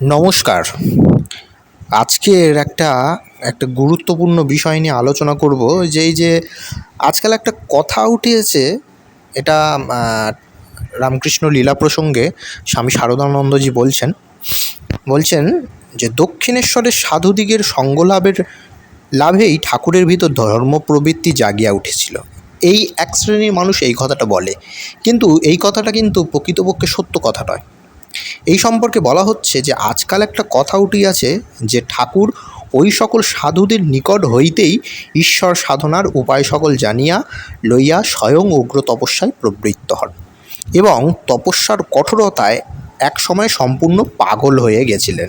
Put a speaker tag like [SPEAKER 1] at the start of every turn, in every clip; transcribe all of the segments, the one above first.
[SPEAKER 1] নমস্কার। আজকের একটা একটা গুরুত্বপূর্ণ বিষয় নিয়ে আলোচনা করব যেই যে আজকাল একটা কথা উঠেছে, এটা রামকৃষ্ণ লীলা প্রসঙ্গে স্বামী শারদানন্দজি বলছেন। বলছেন যে দক্ষিণেশ্বরের সাধুদিগের সঙ্গলাভের লাভেই ঠাকুরের ভিতর ধর্ম প্রবৃত্তি জাগিয়া উঠেছিল। এই এক শ্রেণির মানুষ এই কথাটা বলে। কিন্তু এই কথাটা কিন্তু প্রকৃতপক্ষে সত্য কথা নয়। এই সম্পর্কে বলা হচ্ছে যে আজকাল একটা কথা উঠিয়াছে যে ঠাকুর ওই সকল সাধুদের নিকট হইতেই ঈশ্বর সাধনার উপায় সকল জানিয়া লইয়া স্বয়ং উগ্র তপস্যায় প্রবৃত্ত হন এবং তপস্যার কঠোরতায় এক সময় সম্পূর্ণ পাগল হয়ে গেছিলেন।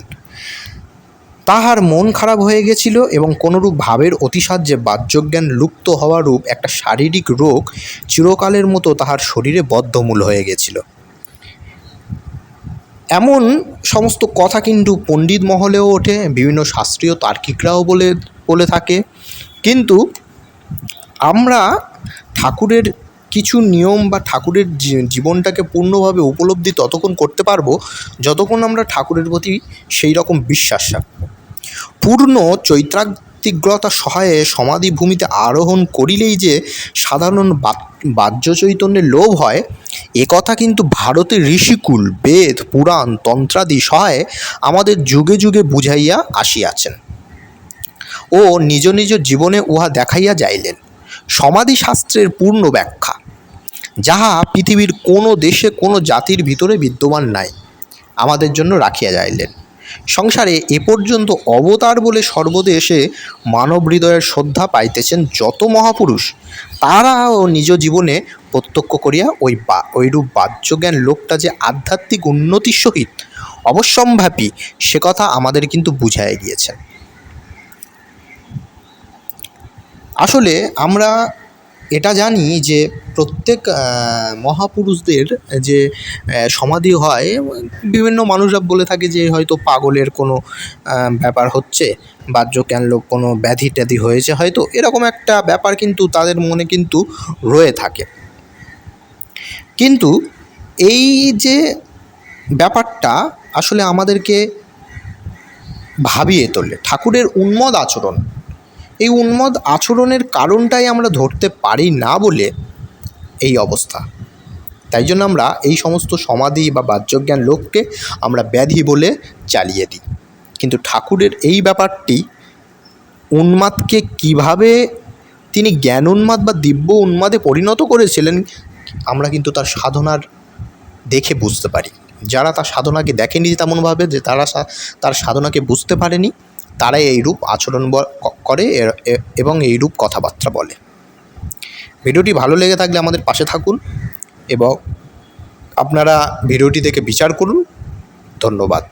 [SPEAKER 1] তাহার মন খারাপ হয়ে গেছিল এবং কোনরূপ ভাবের অতিসাহ্যে বাহ্যজ্ঞান লুপ্ত হওয়া রূপ একটা শারীরিক রোগ চিরকালের মতো তাহার শরীরে বদ্ধমূল হয়ে গেছিল। এমন সমস্ত কথা কিন্তু পণ্ডিত মহলেও ওঠে, বিভিন্ন শাস্ত্রীয় তার্কিকরাও বলে বলে থাকে। কিন্তু আমরা ঠাকুরের কিছু নিয়ম বা ঠাকুরের জীবনটাকে পূর্ণভাবে উপলব্ধি ততক্ষণ করতে পারব যতক্ষণ আমরা ঠাকুরের প্রতি সেই রকম বিশ্বাস রাখব। পূর্ণ চৈত্রাতিগ্রতা সহায়ে সমাধি ভূমিতে আরোহণ করিলেই যে সাধারণ বাহ্য চৈতন্যের লোভ হয় এ কথা কিন্তু ভারতের ঋষিকুল, বেদ, পুরাণ, তন্ত্রাদি সহায়ে আমাদের যুগে যুগে বুঝাইয়া আসিয়াছেন। ও নিজ নিজ জীবনে উহা দেখাইয়া যাইলেন। সমাধি শাস্ত্রের পূর্ণ ব্যাখ্যা, যাহা পৃথিবীর কোনো দেশে কোনো জাতির ভিতরে বিদ্যমান নাই, আমাদের জন্য রাখিয়া যাইলেন। সংসারে এ পর্যন্ত অবতার বলে সর্বদেশে মানব হৃদয়ের শ্রদ্ধা পাইতেছেন যত মহাপুরুষ, তারাও নিজ জীবনে প্রত্যক্ষ করিয়া ওই বা ওইরূপ বাহ্যজ্ঞান লোকটা যে আধ্যাত্মিক উন্নতির সহিত অবশ্যম্ভাপী সে কথা আমাদের কিন্তু বুঝাইয়া গিয়েছেন। আসলে আমরা এটা জানি যে প্রত্যেক মহাপুরুষদের যে সমাধি হয়, বিভিন্ন মানুষরা বলে থাকে যে হয়তো পাগলের কোনো ব্যাপার হচ্ছে বাহ্যজ্ঞান লোক কোনো ব্যাধি ট্যাধি হয়েছে হয়তো, এরকম একটা ব্যাপার কিন্তু তাদের মনে কিন্তু রয়ে থাকে। কিন্তু এই যে ব্যাপারটা আসলে আমাদেরকে ভাবিয়ে তোলে, ঠাকুরের উন্মদ আচরণ। এই উন্মাদ আচরণের কারণটাই আমরা ধরতে পারি না বলে এই অবস্থা। তাই জন্য আমরা এই সমস্ত সমাধি বা বাহ্যজ্ঞান লোককে আমরা ব্যাধি বলে চালিয়ে দিই। কিন্তু ঠাকুরের এই ব্যাপারটি উন্মাদকে কীভাবে তিনি জ্ঞান উন্মাদ বা দিব্য উন্মাদে পরিণত করেছিলেন, আমরা কিন্তু তার সাধনার দেখে বুঝতে পারি। যারা তার সাধনাকে দেখেনি তেমনভাবে যে তারা তার সাধনাকে বুঝতে পারেনি তারাই এইরূপ আচরণ করে এবং এই এবং এইরূপ কথাবার্তা বলে। ভিডিওটি ভালো লেগে থাকলে আমাদের পাশে থাকুন এবং আপনারা ভিডিওটি দেখে বিচার করুন। ধন্যবাদ।